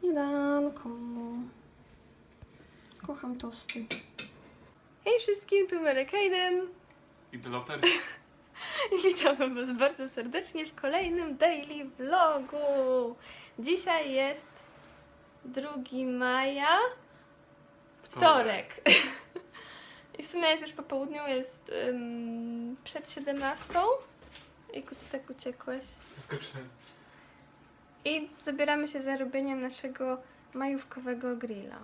Śniadanko. Kocham tosty. Hej wszystkim, tu Marek Hayden. I deweloper. Witam Was bardzo serdecznie w kolejnym daily vlogu. Dzisiaj jest 2 maja, wtorek. I w sumie jest już po południu, jest ym, przed 17. I co tak uciekłeś? Wyskoczyłem. I zabieramy się za robienie naszego majówkowego grilla.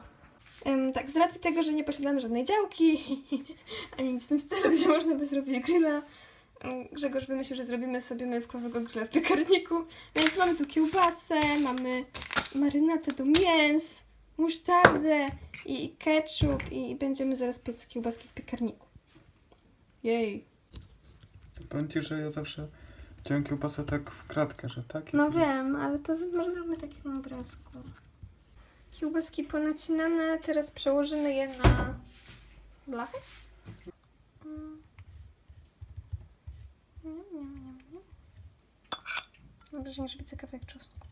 Ym, tak, z racji tego, że nie posiadamy żadnej działki, ani nic w tym stylu, gdzie można by zrobić grilla, Grzegorz wymyślił, że zrobimy sobie majówkowego grilla w piekarniku. Więc mamy tu kiełbasę, mamy marynatę do mięs, musztardę i ketchup i będziemy zaraz piec kiełbaski w piekarniku. Jej. Powiem ci, że ja zawsze wziąłem kiełbasę tak w kratkę, że tak? No wiem, ale to z- może zróbmy takim obrazku. Kiełbaski ponacinane, teraz przełożymy je na blachę. Mm. Niam, niam, niam, niam. Mam wrażenie, że widzę kawałek czosnku.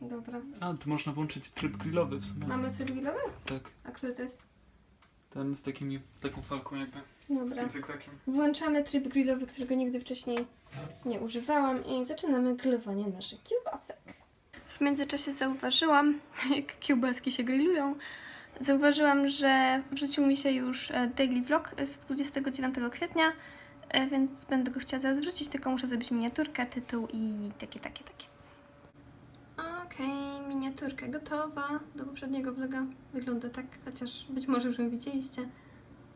Dobra. A, tu można włączyć tryb grillowy w sumie. Mamy tryb grillowy? Tak. A który to jest? Ten z takimi, taką falką jakby. Z Dobra. zygzakiem. Włączamy tryb grillowy, którego nigdy wcześniej nie używałam i zaczynamy grillowanie naszych kiełbasek. W międzyczasie zauważyłam, jak kiełbaski się grillują, zauważyłam, że wrzucił mi się już e, daily vlog z 29 kwietnia, e, więc będę go chciała zaraz wrzucić, tylko muszę zrobić miniaturkę, tytuł i takie, takie, takie. Okej, miniaturka gotowa do poprzedniego vloga. Wygląda tak, chociaż być może już ją widzieliście.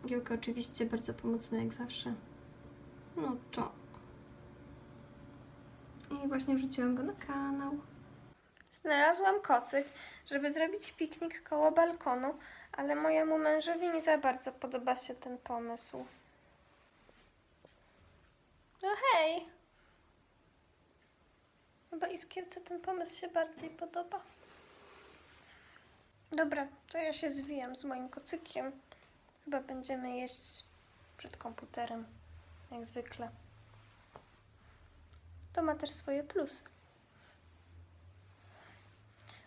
Giełka oczywiście bardzo pomocna jak zawsze. No to. I właśnie wrzuciłam go na kanał. Znalazłam kocyk, żeby zrobić piknik koło balkonu, ale mojemu mężowi nie za bardzo podoba się ten pomysł. No hej! Chyba Iskierce ten pomysł się bardziej podoba. Dobra, to ja się zwijam z moim kocykiem. Chyba będziemy jeść przed komputerem, jak zwykle. To ma też swoje plusy.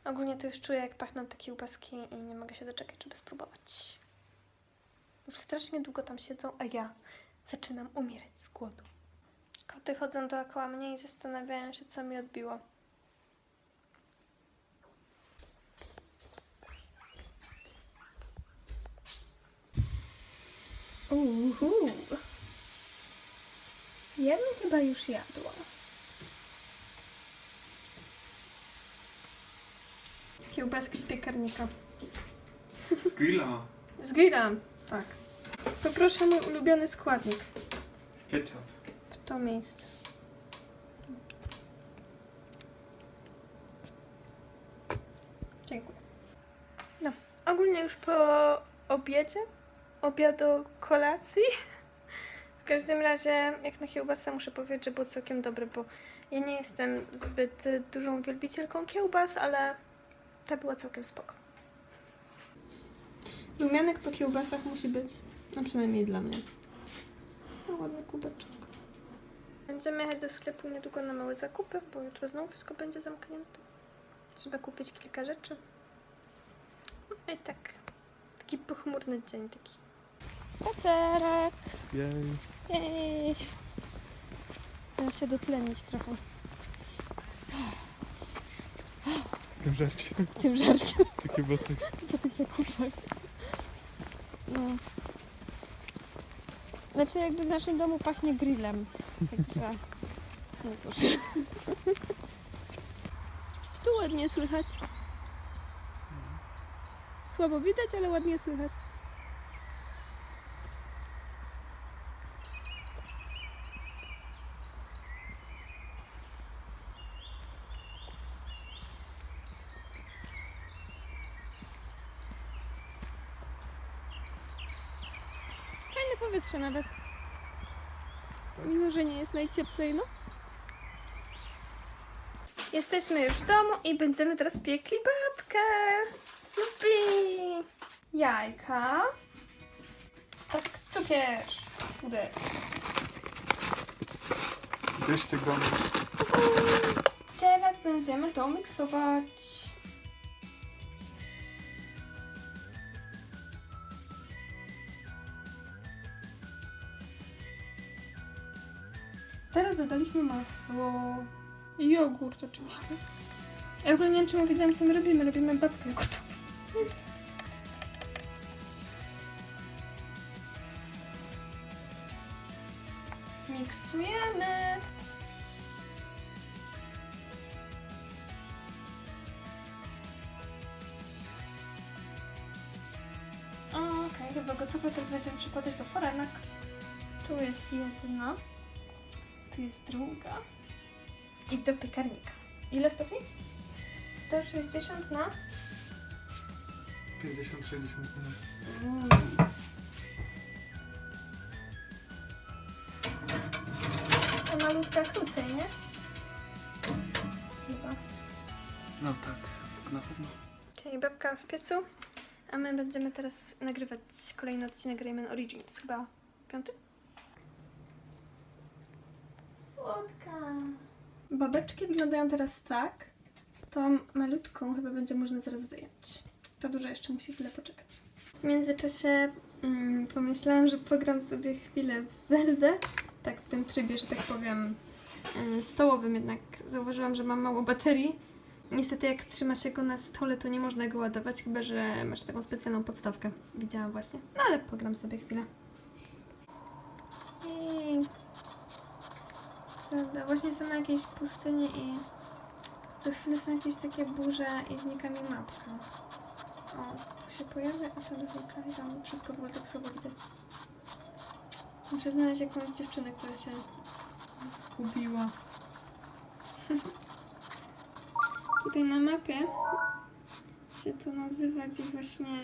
Ogólnie to już czuję, jak pachną te kiełbaski i nie mogę się doczekać, żeby spróbować. Już strasznie długo tam siedzą, a ja zaczynam umierać z głodu. Koty chodzą dookoła mnie i zastanawiają się, co mi odbiło. Uhu. Ja bym chyba już jadła. Kiełbaski z piekarnika. Z grilla. Z grilla, tak. Poproszę mój ulubiony składnik Ketchup. w to miejsce. Dziękuję. No, ogólnie już po obiedzie, obiadu, kolacji. W każdym razie, jak na kiełbasę muszę powiedzieć, że było całkiem dobre, bo ja nie jestem zbyt dużą wielbicielką kiełbas, ale ta była całkiem spoko. Rumianek po kiełbasach musi być, no przynajmniej dla mnie. No, ładny kubeczek. Będziemy jechać do sklepu niedługo na małe zakupy, bo jutro znowu wszystko będzie zamknięte. Trzeba kupić kilka rzeczy. No i tak. Taki pochmurny dzień taki. Spacerek! Jej. Jej! Chcę się dotlenić trochę W tym żarcie. w tym żarciu Te kiełbasy. po tych zakupach. No. Znaczy jakby w naszym domu pachnie grillem. Także... No cóż. Tu ładnie słychać. Słabo widać, ale ładnie słychać. Powietrze nawet. Mimo, że nie jest najcieplej, no. Jesteśmy już w domu i będziemy teraz piekli babkę. Lubi. Jajka. Tak, cukier. Puder. 200 gramów. Teraz będziemy to miksować. Teraz dodaliśmy masło i jogurt oczywiście. Ja w ogóle nie wiem, czy mówiłam, co my robimy. Robimy babkę jogurtową. Miksujemy. Okej, chyba gotowe. Teraz będziemy przykładać do forenek. Tu jest jedna. Tu jest druga. I do piekarnika. Ile stopni? 160 na? 50-60 minut. Mm. Ta malutka krócej, nie? Chyba. No tak, na pewno. Czyli babka w piecu, a my będziemy teraz nagrywać kolejny odcinek Rayman Origins. Chyba piąty? Słodka. Babeczki wyglądają teraz tak. Tą malutką chyba będzie można zaraz wyjąć. Ta duża jeszcze musi chwilę poczekać. W międzyczasie mm, pomyślałam, że pogram sobie chwilę w Zeldę. Tak w tym trybie, że tak powiem, y, stołowym jednak. Zauważyłam, że mam mało baterii. Niestety jak trzyma się go na stole, to nie można go ładować, chyba że masz taką specjalną podstawkę. Widziałam właśnie. No ale pogram sobie chwilę. Jej. Zelda. Właśnie są na jakiejś pustyni i co chwilę są jakieś takie burze i znika mi mapka. O, tu się pojawia, a tam znika i tam wszystko w ogóle tak słabo widać. Muszę znaleźć jakąś dziewczynę, która się zgubiła. Tutaj na mapie się to nazywa gdzieś właśnie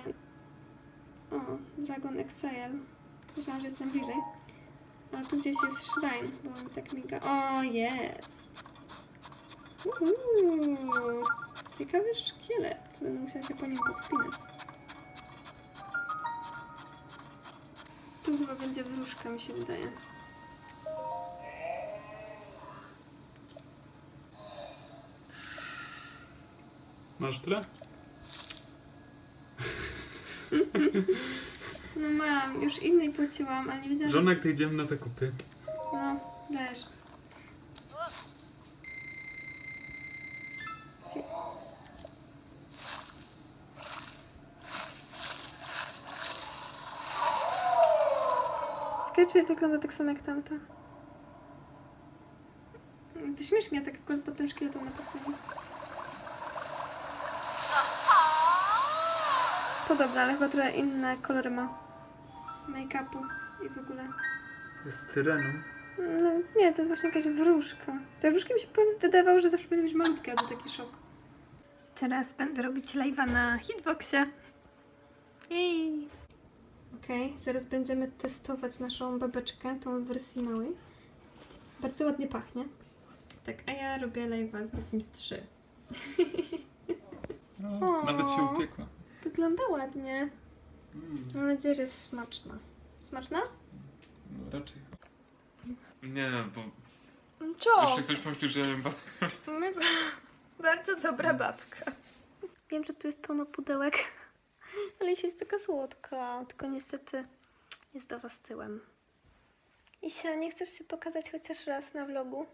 o, Dragon Exile. Myślałam, że jestem bliżej. Ale tu gdzieś jest shrine, bo on tak miga. O, jest! Uhu. Ciekawy szkielet. Będę musiała się po nim powspinać. Tu chyba będzie wróżka, mi się wydaje. Masz tyle? No mam, już innej płaciłam, ale nie wiedziałam. Żonek, to idziemy na zakupy. No, dajesz. Ciekawe, wygląda tak samo jak tamta. To śmiesznie, tak akurat pod tym szkieletem na pasuje. Podobne, ale chyba trochę inne kolory ma. Make-upu i w ogóle. Jest syreną. No nie, to jest właśnie jakaś wróżka. Te wróżki mi się wydawało, że zawsze będą być malutkie, a to taki szok. Teraz będę robić live'a na hitboxie. Jej! Okej, zaraz będziemy testować naszą babeczkę, tą w wersji małej. Bardzo ładnie pachnie. Tak, a ja robię live'a z The Sims 3. No, nawet się upiekła. Wygląda ładnie. Mm, Mam nadzieję, że jest smaczna. Smaczna? no raczej. Nie, bo Co? jeszcze ktoś pomyśli, że babkę. My... Bardzo dobra babka. Wiem, że tu jest pełno pudełek, ale się jest taka słodka. Tylko niestety jest do was tyłem. Isia, nie chcesz się pokazać chociaż raz na vlogu?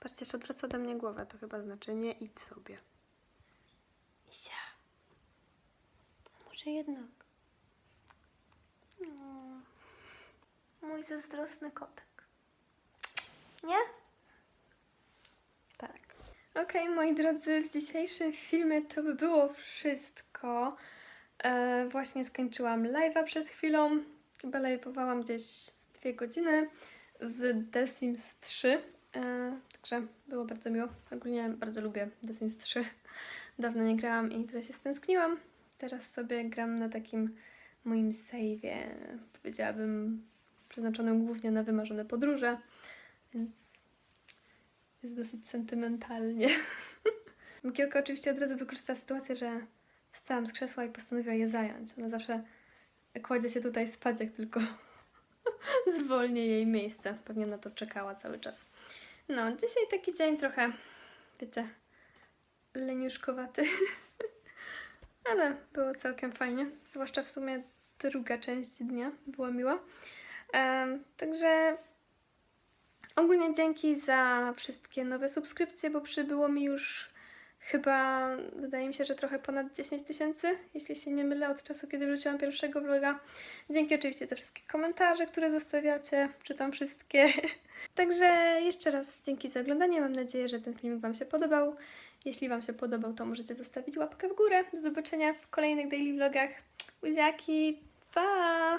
Patrzcie, jeszcze odwraca do mnie głowę. To chyba znaczy nie idź sobie. Isia. Może jednak. No. Mój zazdrosny kotek. Nie? Tak. Okej, moi drodzy, w dzisiejszym filmie to by było wszystko. E, właśnie skończyłam live'a przed chwilą. Chyba live'owałam gdzieś z dwie godziny z The Sims 3. E, także było bardzo miło. Ogólnie bardzo lubię The Sims 3. Dawno nie grałam i tyle się stęskniłam. Teraz sobie gram na takim moim save'ie, powiedziałabym, przeznaczonym głównie na wymarzone podróże, więc jest dosyć sentymentalnie. Mgiełka oczywiście od razu wykorzystała sytuację, że wstałam z krzesła i postanowiła je zająć. Ona zawsze kładzie się tutaj spać, jak tylko zwolnię jej miejsce. Pewnie na to czekała cały czas. No, dzisiaj taki dzień trochę, wiecie, leniuszkowaty. Ale było całkiem fajnie. Zwłaszcza w sumie druga część dnia była miła. Em, także ogólnie dzięki za wszystkie nowe subskrypcje, bo przybyło mi już chyba, wydaje mi się, że trochę ponad 10 tysięcy, jeśli się nie mylę, od czasu, kiedy wróciłam pierwszego vloga. Dzięki oczywiście za wszystkie komentarze, które zostawiacie, czytam wszystkie. Także jeszcze raz dzięki za oglądanie. Mam nadzieję, że ten filmik Wam się podobał. Jeśli Wam się podobał, to możecie zostawić łapkę w górę. Do zobaczenia w kolejnych daily vlogach. Buziaki, pa!